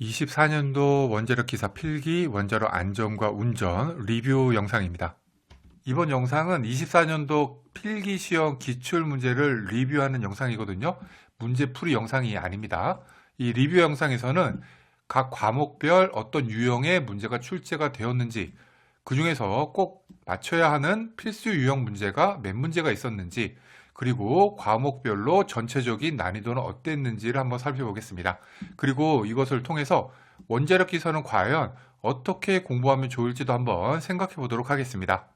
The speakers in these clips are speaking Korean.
24년도 원자력 기사 필기 원자력 안전과 운전 리뷰 영상입니다. 이번 영상은 24년도 필기 시험 기출 문제를 리뷰하는 영상이거든요. 문제 풀이 영상이 아닙니다. 이 리뷰 영상에서는 각 과목별 어떤 유형의 문제가 출제가 되었는지 그 중에서 꼭 맞춰야 하는 필수 유형 문제가 몇 문제가 있었는지 그리고 과목별로 전체적인 난이도는 어땠는지를 한번 살펴보겠습니다. 그리고 이것을 통해서 원자력 기사는 과연 어떻게 공부하면 좋을지도 한번 생각해 보도록 하겠습니다.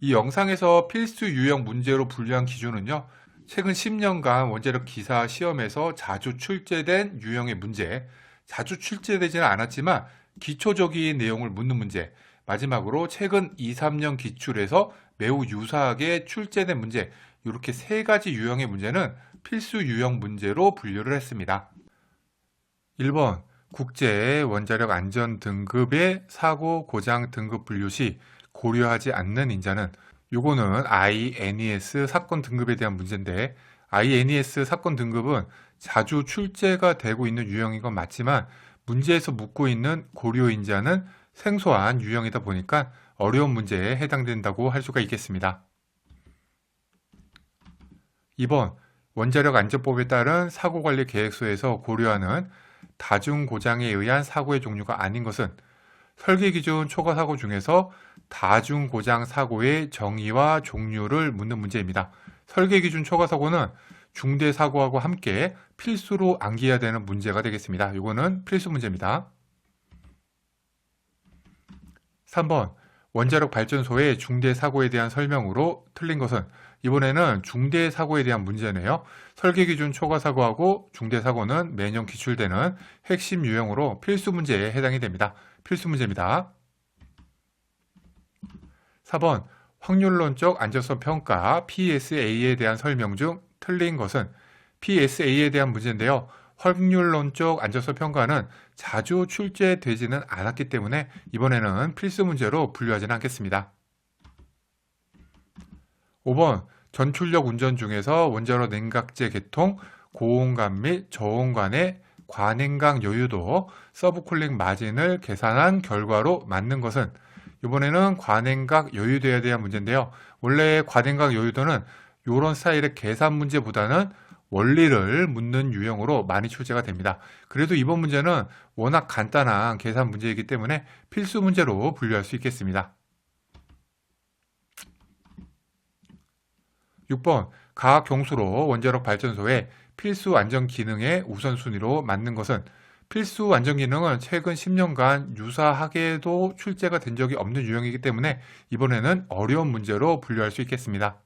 이 영상에서 필수 유형 문제로 분류한 기준은요. 최근 10년간 원자력 기사 시험에서 자주 출제된 유형의 문제, 자주 출제되지는 않았지만 기초적인 내용을 묻는 문제, 마지막으로 최근 2, 3년 기출에서 매우 유사하게 출제된 문제, 이렇게 세 가지 유형의 문제는 필수 유형 문제로 분류를 했습니다. 1번 국제 원자력 안전 등급의 사고 고장 등급 분류 시 고려하지 않는 인자는 요거는 INES 사건 등급에 대한 문제인데 INES 사건 등급은 자주 출제가 되고 있는 유형인 건 맞지만 문제에서 묻고 있는 고려 인자는 생소한 유형이다 보니까 어려운 문제에 해당된다고 할 수가 있겠습니다. 2번 원자력 안전법에 따른 사고관리 계획서에서 고려하는 다중고장에 의한 사고의 종류가 아닌 것은 설계 기준 초과 사고 중에서 다중고장 사고의 정의와 종류를 묻는 문제입니다. 설계 기준 초과 사고는 중대 사고하고 함께 필수로 암기해야 되는 문제가 되겠습니다. 이거는 필수 문제입니다. 3번 원자력 발전소의 중대 사고에 대한 설명으로 틀린 것은 이번에는 중대 사고에 대한 문제네요. 설계 기준 초과 사고하고 중대 사고는 매년 기출되는 핵심 유형으로 필수 문제에 해당이 됩니다. 필수 문제입니다. 4번 확률론적 안전성 평가 PSA에 대한 설명 중 틀린 것은 PSA에 대한 문제인데요. 확률론적 안전성 평가는 자주 출제되지는 않았기 때문에 이번에는 필수 문제로 분류하지는 않겠습니다. 5번 전출력 운전 중에서 원자로 냉각제 개통, 고온관 및 저온관의 관행각 여유도, 서브쿨링 마진을 계산한 결과로 맞는 것은 이번에는 관행각 여유도에 대한 문제인데요. 원래 관행각 여유도는 이런 스타일의 계산 문제보다는 원리를 묻는 유형으로 많이 출제가 됩니다. 그래도 이번 문제는 워낙 간단한 계산 문제이기 때문에 필수 문제로 분류할 수 있겠습니다. 6번 각 경수로 원자력 발전소의 필수 안전 기능의 우선순위로 맞는 것은 필수 안전 기능은 최근 10년간 유사하게도 출제가 된 적이 없는 유형이기 때문에 이번에는 어려운 문제로 분류할 수 있겠습니다.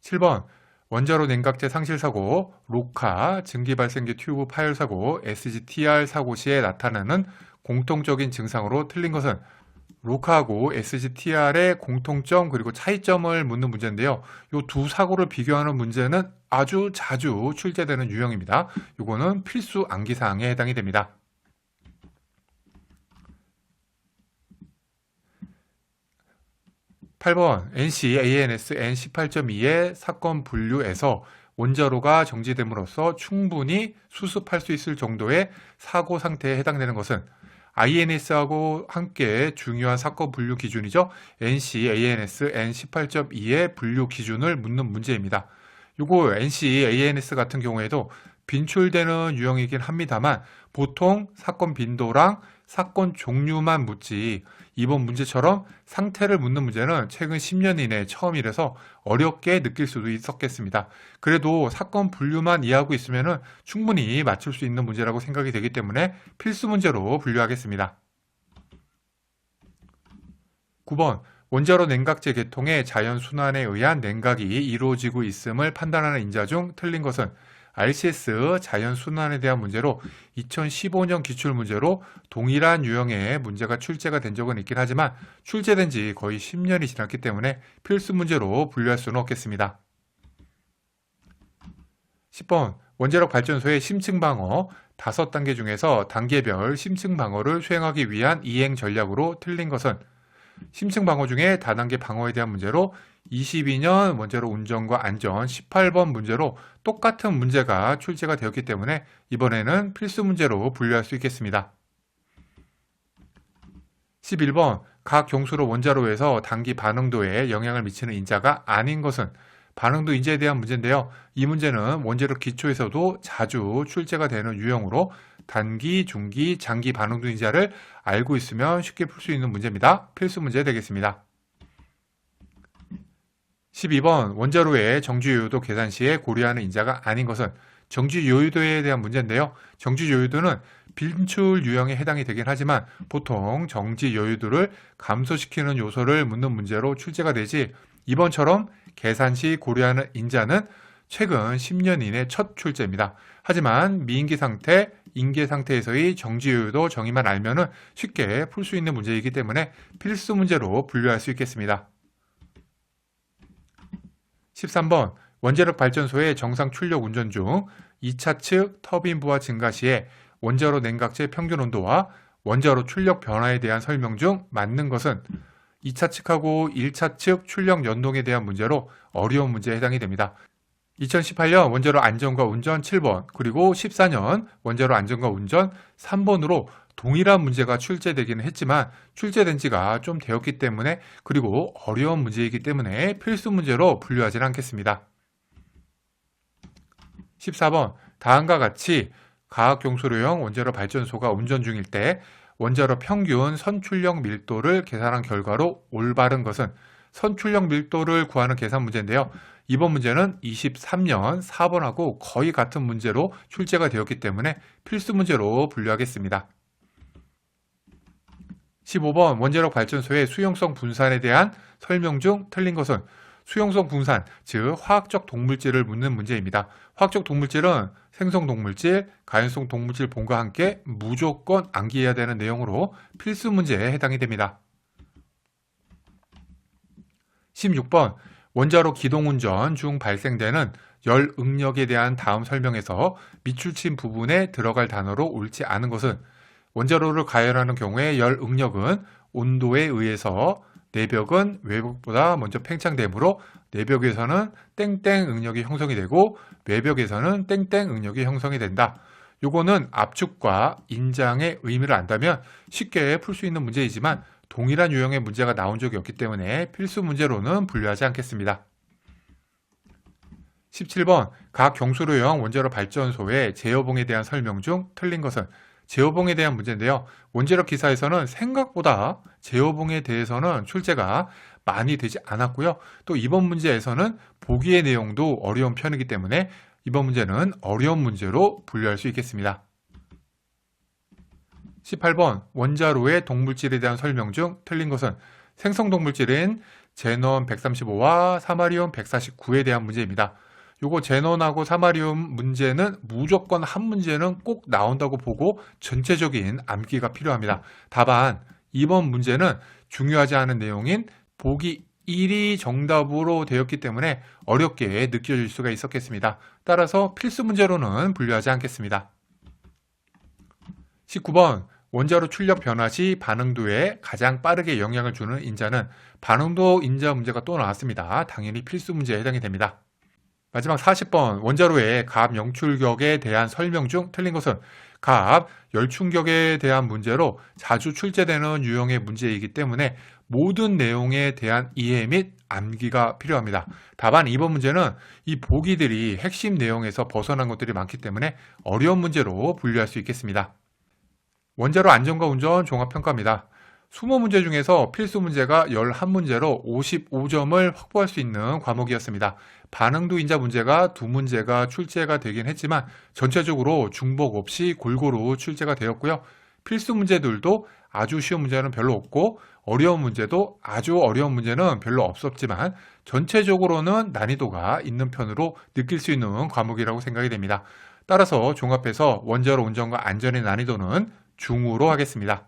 7번 원자로 냉각제 상실 사고, 로카, 증기 발생기 튜브 파열 사고, SGTR 사고 시에 나타나는 공통적인 증상으로 틀린 것은 로카하고 SGTR의 공통점 그리고 차이점을 묻는 문제인데요. 이 두 사고를 비교하는 문제는 아주 자주 출제되는 유형입니다. 이거는 필수 암기 사항에 해당이 됩니다. 8번 NC ANS N18.2의 사건 분류에서 원자로가 정지됨으로써 충분히 수습할 수 있을 정도의 사고 상태에 해당되는 것은 INS하고 함께 중요한 사건 분류 기준이죠. NC ANS N18.2의 분류 기준을 묻는 문제입니다. 요거 NC ANS 같은 경우에도 빈출되는 유형이긴 합니다만 보통 사건 빈도랑 사건 종류만 묻지 이번 문제처럼 상태를 묻는 문제는 최근 10년 이내 처음이라서 어렵게 느낄 수도 있었겠습니다. 그래도 사건 분류만 이해하고 있으면 충분히 맞출 수 있는 문제라고 생각이 되기 때문에 필수 문제로 분류하겠습니다. 9번 원자로 냉각제 계통의 자연 순환에 의한 냉각이 이루어지고 있음을 판단하는 인자 중 틀린 것은 RCS 자연 순환에 대한 문제로 2015년 기출 문제로 동일한 유형의 문제가 출제가 된 적은 있긴 하지만 출제된 지 거의 10년이 지났기 때문에 필수 문제로 분류할 수는 없겠습니다. 10번 원자력 발전소의 심층 방어 5단계 중에서 단계별 심층 방어를 수행하기 위한 이행 전략으로 틀린 것은 심층 방어 중에 다단계 방어에 대한 문제로 22년 원자로 운전과 안전 18번 문제로 똑같은 문제가 출제가 되었기 때문에 이번에는 필수 문제로 분류할 수 있겠습니다. 11번 각 경수로 원자로에서 단기 반응도에 영향을 미치는 인자가 아닌 것은 반응도 인자에 대한 문제인데요. 이 문제는 원자로 기초에서도 자주 출제가 되는 유형으로 단기, 중기, 장기 반응도 인자를 알고 있으면 쉽게 풀 수 있는 문제입니다. 필수 문제 되겠습니다. 12번 원자로의 정지요요도 계산 시에 고려하는 인자가 아닌 것은 정지요요도에 대한 문제인데요. 정지요요도는 빈출 유형에 해당이 되긴 하지만 보통 정지요요도를 감소시키는 요소를 묻는 문제로 출제가 되지 이번처럼 계산 시 고려하는 인자는 최근 10년 이내 첫 출제입니다. 하지만 미인기 상태, 인계 상태에서의 정지요요도 정의만 알면은 쉽게 풀 수 있는 문제이기 때문에 필수 문제로 분류할 수 있겠습니다. 13번 원자력 발전소의 정상 출력 운전 중 2차 측 터빈 부하 증가 시에 원자로 냉각제 평균 온도와 원자로 출력 변화에 대한 설명 중 맞는 것은 2차 측하고 1차 측 출력 연동에 대한 문제로 어려운 문제에 해당이 됩니다. 2018년 원자로 안전과 운전 7번 그리고 14년 원자로 안전과 운전 3번으로 동일한 문제가 출제되기는 했지만 출제된 지가 좀 되었기 때문에 그리고 어려운 문제이기 때문에 필수 문제로 분류하지는 않겠습니다. 14번 다음과 같이 가학경수로형 원자로 발전소가 운전 중일 때 원자로 평균 선출력 밀도를 계산한 결과로 올바른 것은 선출력 밀도를 구하는 계산 문제인데요. 이번 문제는 23년 4번하고 거의 같은 문제로 출제가 되었기 때문에 필수 문제로 분류하겠습니다. 15번 원자력 발전소의 수용성 분산에 대한 설명 중 틀린 것은 수용성 분산, 즉 화학적 동물질을 묻는 문제입니다. 화학적 동물질은 생성 동물질, 가연성 동물질 본과 함께 무조건 암기해야 되는 내용으로 필수 문제에 해당이 됩니다. 16번 원자로 기동운전 중 발생되는 열 응력에 대한 다음 설명에서 밑줄친 부분에 들어갈 단어로 옳지 않은 것은 원자로를 가열하는 경우에 열 응력은 온도에 의해서 내벽은 외벽보다 먼저 팽창되므로 내벽에서는 땡땡 응력이 형성이 되고 외벽에서는 땡땡 응력이 형성이 된다. 요거는 압축과 인장의 의미를 안다면 쉽게 풀 수 있는 문제이지만 동일한 유형의 문제가 나온 적이 없기 때문에 필수 문제로는 분류하지 않겠습니다. 17번 각 경수로형 원자로 발전소의 제어봉에 대한 설명 중 틀린 것은 제어봉에 대한 문제인데요. 원자력 기사에서는 생각보다 제어봉에 대해서는 출제가 많이 되지 않았고요. 또 이번 문제에서는 보기의 내용도 어려운 편이기 때문에 이번 문제는 어려운 문제로 분류할 수 있겠습니다. 18번 원자로의 동물질에 대한 설명 중 틀린 것은 생성동물질인 제논 135와 사마리움 149에 대한 문제입니다. 요거 제논하고 사마리움 문제는 무조건 한 문제는 꼭 나온다고 보고 전체적인 암기가 필요합니다. 다만 이번 문제는 중요하지 않은 내용인 보기 1이 정답으로 되었기 때문에 어렵게 느껴질 수가 있었겠습니다. 따라서 필수 문제로는 분류하지 않겠습니다. 19번 원자로 출력 변화 시 반응도에 가장 빠르게 영향을 주는 인자는 반응도 인자 문제가 또 나왔습니다. 당연히 필수 문제에 해당이 됩니다. 마지막 40번 원자로의 값 영출격에 대한 설명 중 틀린 것은 값 열충격에 대한 문제로 자주 출제되는 유형의 문제이기 때문에 모든 내용에 대한 이해 및 암기가 필요합니다. 다만 이번 문제는 이 보기들이 핵심 내용에서 벗어난 것들이 많기 때문에 어려운 문제로 분류할 수 있겠습니다. 원자로 안전과 운전 종합평가입니다. 20 문제 중에서 필수 문제가 11문제로 55점을 확보할 수 있는 과목이었습니다. 반응도 인자 문제가 두 문제가 출제가 되긴 했지만 전체적으로 중복 없이 골고루 출제가 되었고요. 필수 문제들도 아주 쉬운 문제는 별로 없고 어려운 문제도 아주 어려운 문제는 별로 없었지만 전체적으로는 난이도가 있는 편으로 느낄 수 있는 과목이라고 생각이 됩니다. 따라서 종합해서 원자로 운전과 안전의 난이도는 중으로 하겠습니다.